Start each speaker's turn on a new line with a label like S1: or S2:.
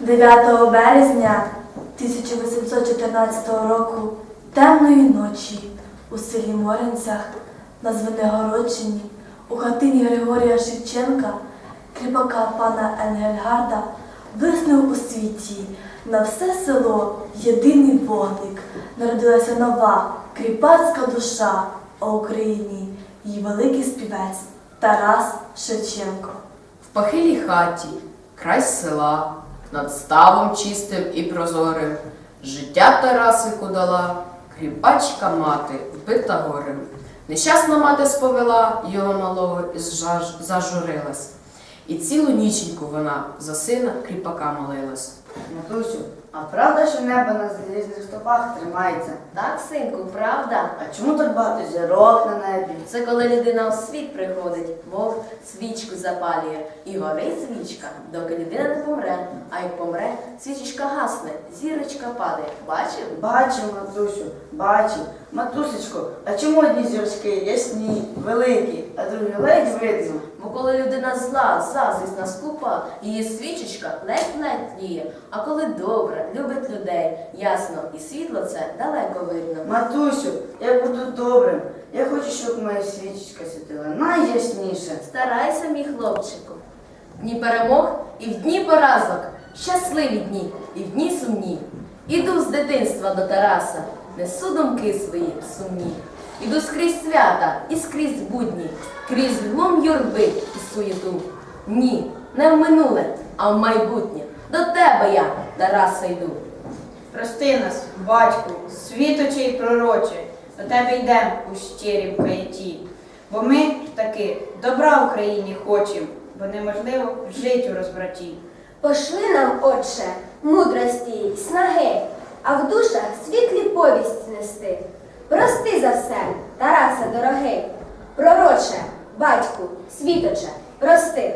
S1: 9 березня 1814 року темної ночі у селі Моринцях на Звенигородчині у хатині Григорія Шевченка, кріпака пана Енгельгарда, блиснув у світі на все село єдиний вогник. Народилася нова кріпацька душа, а Україні її великий співець Тарас Шевченко.
S2: В похилій хаті, край села, над ставом чистим і прозорим, життя Тарасику дала, кріпачка мати, вбита горем. Нещасна мати сповела його малого і зажурилась. І цілу ніченьку вона за сина кріпака молилась.
S3: Матусю, а правда, що небо на залізних стопах тримається?
S4: Так, синку, правда.
S3: А чому так багато зірок на небі?
S4: Це коли людина в світ приходить, мов свічку запалює. І горить свічка, доки людина не помре. А як помре, свічечка гасне, зірочка падає. Бачив?
S3: Бачив, матусю, бачив. Матусечко, а чому одні зірочки ясні, великі, а другі ледь видно?
S4: Бо коли людина зла, заздрісна, скупа, її свічечка ледь-ледь тліє. А коли добра, любить людей, ясно, і світло це далеко видно.
S3: Матусю, я буду добрим. Я хочу, щоб моя свічечка світила найясніше.
S4: Старайся, мій хлопчику. Дні перемог і в дні поразок, щасливі дні і в дні сумні. Іду з дитинства до Тараса, несу думки свої сумні. Іду скрізь свята і скрізь будні, крізь глум юрби і суєту. Ні, не в минуле, а в майбутнє. До тебе я, Тараса, йду.
S5: Прости нас, батьку, світоче й пророче, до тебе йдем у щирім каяті. Бо ми таки добра Україні хочем, бо неможливо жить у розбраті.
S6: Пошли нам, Отче, мудрості й снаги, а в душах світлі повість нести. Прости за все, Тарасе дорогий, пророче, батьку, світоче, прости.